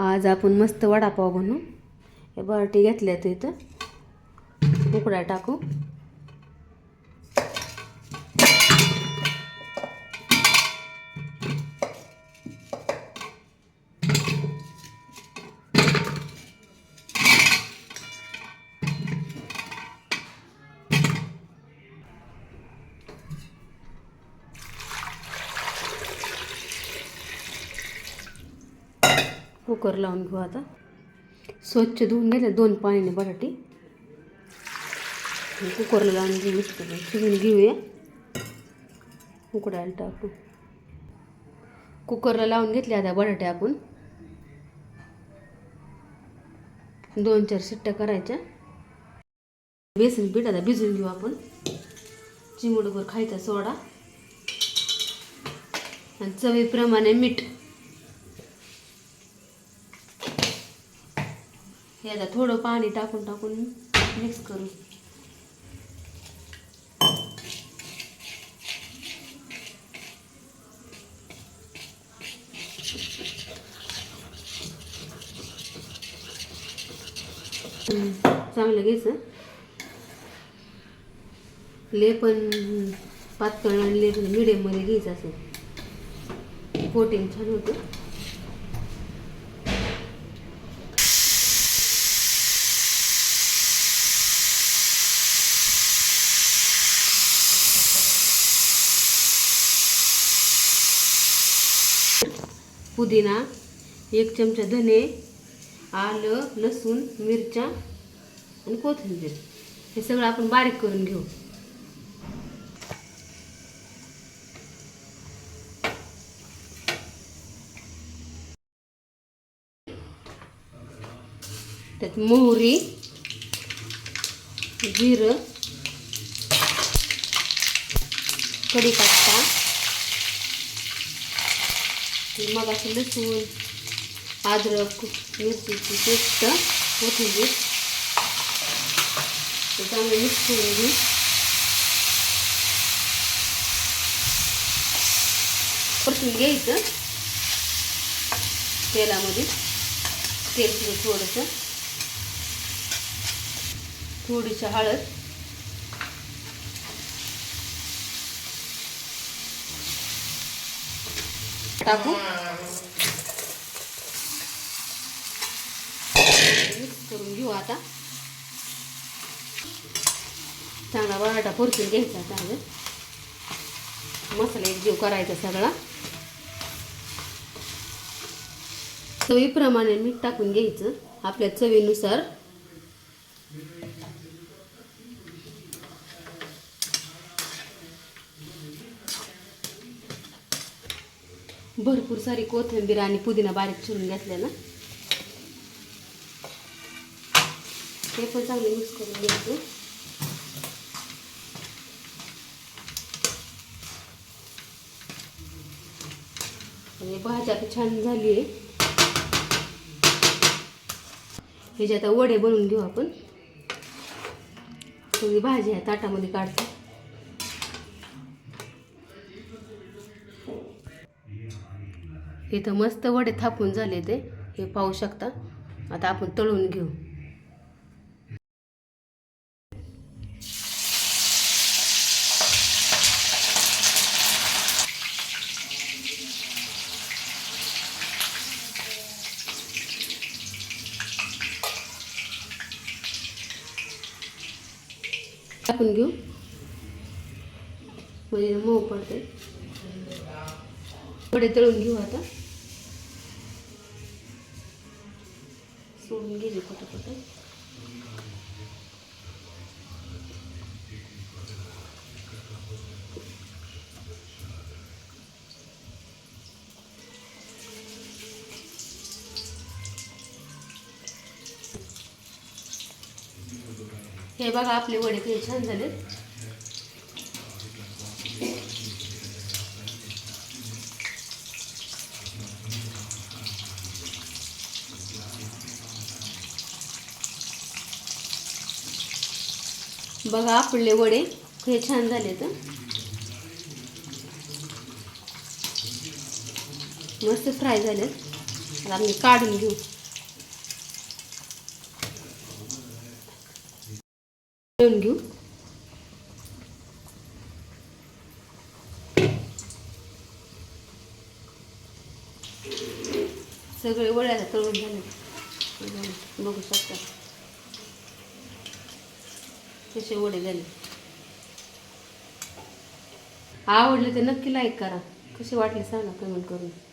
आज आपण मस्त वडापाव बनवू हे बटाटे घेतल्यात इथं. उकड्या टाकू. कुकर लावून घेऊ आता. स्वच्छ धुवून घेतले दोन पाण्याने बटाटे कुकरला लावून घेऊ मस्त शिजून घेऊया. उकडायला टाकू. कुकरला लावून घेतले आता बटाटे आपण. दोन चार शिट्ट्या करायच्या. बेसन पीठ आता भिजून घेऊ आपण. चिमुडभर खायचा सोडा. आणि चवीप्रमाणे मीठ. हे थोडं पाणी टाकून टाकून मिक्स करू. चांगलं घ्यायचं. ले पण पातळ आणि लेपन मिडियममध्ये घ्यायचं असं. कोटिंग छान होतं. पुदिना एक चमचा धने आलं लसूण मिरच्या आणि कोथिंबीर. हे सगळं आपण बारीक करून घेऊ. त्यात मोहरी जिरं कढीपत्ता मग असं लसूण अद्रक मिरचीची पेस्ट कोथिंबीर. ते चांगलं मिक्स करून घेऊ परतून घ्यायचं. तेलामध्ये तेल थोडंसं. थोडीशी हळद. टाकू? मिक्स करून घेऊ आता. चांगला बटाटा परतून घ्यायचा चांगलं मसाला एक जीव करायचा सगळा. चवीप्रमाणे मीठ टाकून घ्यायचं. आपल्या चवीनुसार. भरपूर सारी कोथिंबीर आणि पुदिना बारीक चिरून घेतल्या ना. ते पण चांगले मिक्स करून घ्यायचं आणि भाज्या आता छान झाली आहे. ह्याचे आता वडे बनवून घेऊ आपण. सगळी भाजी आहे ताटामध्ये काढतो. इथं मस्त वडे थापून झाले ते. हे पाहू शकता. आता आपण तळून घेऊ. टाकून घेऊ. म्हणजे मऊ पडते वडे तळून घेऊ आता. सोडून गेली कुठे हे बघा आपले वडे किती छान झाले बघा आपले वडे हे छान झाले तर. मस्त फ्राय झालेत आता आम्ही काढून घेऊ. घेऊन घेऊ. सगळे वड्याला तळून झाले. बघू शकता. कसे वडे झाले? आवडले तर नक्की लाईक करा. कसे वाटले सांगा कमेंट करून.